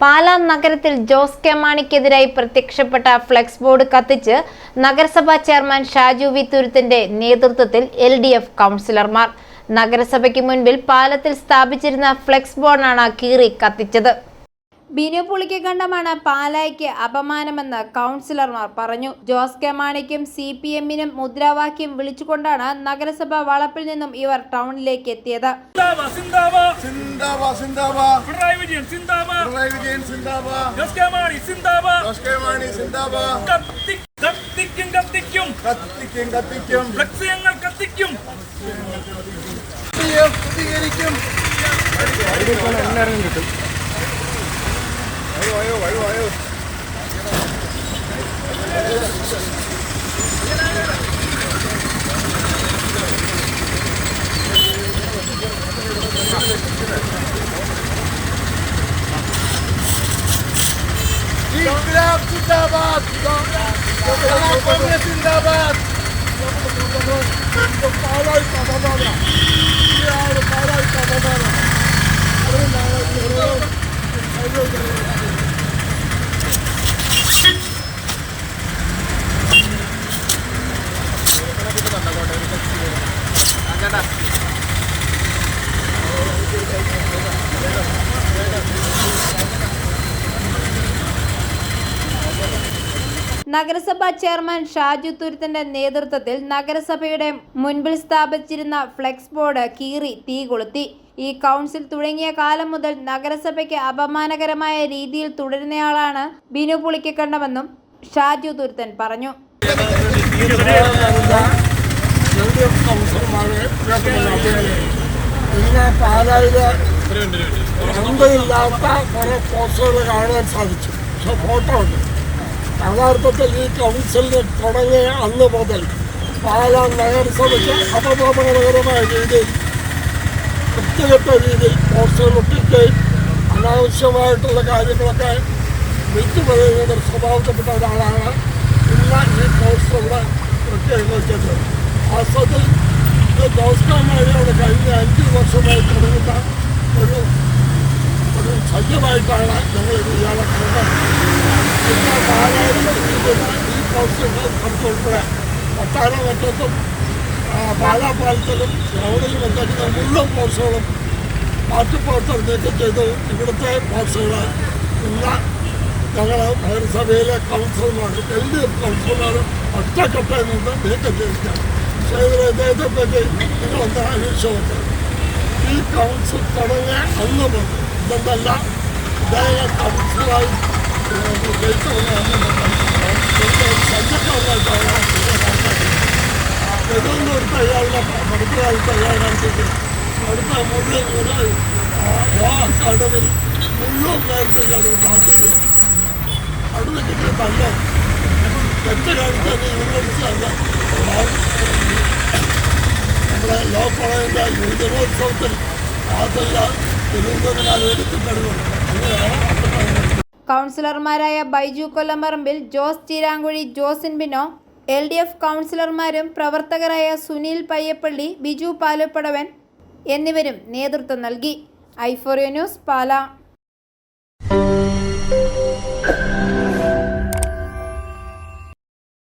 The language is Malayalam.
പാലാ നഗരത്തിൽ ജോസ് കെ മാണിക്കെതിരായി പ്രത്യക്ഷപ്പെട്ട ഫ്ലെക്സ് ബോർഡ് കത്തിച്ച് നഗരസഭാ ചെയർമാൻ ഷാജു വി തുരുത്തിന്റെ നേതൃത്വത്തിൽ എൽ ഡി എഫ് കൗൺസിലർമാർ. നഗരസഭയ്ക്ക് മുൻപിൽ പാലത്തിൽ സ്ഥാപിച്ചിരുന്ന ഫ്ലെക്സ് ബോർഡാണ് കീറി കത്തിച്ചത്. ബിനു പുളിക്കകണ്ഠമാണ് പാലായ്ക്ക് അപമാനമെന്ന് കൗൺസിലർമാർ പറഞ്ഞു. ജോസ് കെ മാണിക്കും സി പി എമ്മിനും മുദ്രാവാക്യം വിളിച്ചുകൊണ്ടാണ് നഗരസഭ വളപ്പിൽ നിന്നും ഇവർ ടൗണിലേക്ക് എത്തിയത്. സിന്ദാബാദ് 와요 와요 와요 와요 정답 진다밭 정답 정답 진다밭 정답 정답 정답 빨라이 빠바바라 야 빨라이 빠바바라 നഗരസഭാ ചെയർമാൻ ഷാജു തുരുത്തിന്റെ നേതൃത്വത്തിൽ നഗരസഭയുടെ മുൻപിൽ സ്ഥാപിച്ചിരുന്ന ഫ്ലെക്സ് ബോർഡ് കീറി തീ കൊളുത്തി. ഈ കൗൺസിൽ തുടങ്ങിയ കാലം മുതൽ നഗരസഭയ്ക്ക് അപമാനകരമായ രീതിയിൽ തുടരുന്നയാളാണ് ബിനു പുളിക്കക്കണ്ടമെന്നും ഷാജു തുരുത്തൻ പറഞ്ഞു. ഫോട്ടോ ഉണ്ട്. യഥാർത്ഥത്തിൽ ഈ കൗൺസിലിന് തുടങ്ങിയ അന്ന് മുതൽ പാലാ നഗരസഭയ്ക്ക് അപമാനകരമായ രീതിയിൽ വൃത്തികെട്ട രീതിയിൽ പോസ്റ്ററുകൾ ഒട്ടിക്കുകയും അനാവശ്യമായിട്ടുള്ള കാര്യങ്ങളൊക്കെ വിളിച്ചു പറയുന്ന ഒരു സ്വഭാവത്തിൽപ്പെട്ട ഒരാളാണ്. ഇന്ന് ഈ പോസ്റ്റർ ഇവിടെ ഒട്ടിയെന്ന് വെച്ചത് വാസ്തവത്തിൽ ഇത് ജോസ്കാമാരിയോട് കഴിഞ്ഞ അഞ്ച് വർഷമായി തുടങ്ങുന്ന ഒരു ഒരു സജ്ജമായിട്ടാണ് ഞങ്ങൾ ഇയാളെ കണ്ടത്. പാലായിൽ പഠിപ്പിക്കുന്ന നമുക്ക് ഉൾപ്പെടെ ഉൾപ്പെടെ പട്ടാളമറ്റത്തും പാലാപ്പാലത്തിലും റോഡിലും വെച്ചിരിക്കുന്ന മുഴുവൻ പോസ്റ്ററുകളും മാറ്റിപ്പോസ്റ്റർ നീക്കം ചെയ്ത് ഇവിടുത്തെ പോസ്റ്ററുകൾ ഇന്ന് ഞങ്ങൾ നഗരസഭയിലെ കൗൺസിലർമാരും എൽ ഡി എഫ് കൗൺസിലർമാരും ഒറ്റക്കെട്ടായി നിന്ന് നീക്കം ചെയ്തിരിക്കുകയാണ് പക്ഷേ ഇതിൽ ഇദ്ദേഹത്തെ പറ്റി നിങ്ങളൊന്ന് അന്വേഷിച്ചു ഈ കൗൺസിൽ തുടങ്ങിയ അന്ന് മുതൽ ഇതെന്തല്ല? ഇദ്ദേഹം കൗൺസിലറായി എടുത്ത അയാളുടെ പഠിത്തകാലത്ത് അയാൾ നടത്തിയിട്ട് അടുത്ത മുഴുവൻ ഒരു ലോ അക്കാഡമിൽ മുഴുവൻ പേർക്ക് ഇയാൾ നടത്തിയിട്ടില്ല അവിടുന്ന് കിട്ടിയ നല്ല തെറ്റ് കാണിക്കുന്ന യൂണിവേഴ്സിറ്റി അല്ല നമ്മുടെ ലോ കോളേജിന്റെ യുവജനോത്സവത്തിൽ അതെല്ലാം തിരുവനന്തപുരം അങ്ങനെയാണ് അപ്പോഴാണ് കൗൺസിലർമാരായ Baiju Kollamparambil Jose Cheeramkuzhi Josin Bino L D F കൗൺസിലർമാരും പ്രവർത്തകരായ സുനിൽ പയ്യപ്പള്ളി ബിജു പാലപ്പടവൻ എന്നിവരും നേതൃത്വം നൽകി. ഐഫോറിയോ ന്യൂസ് പാല.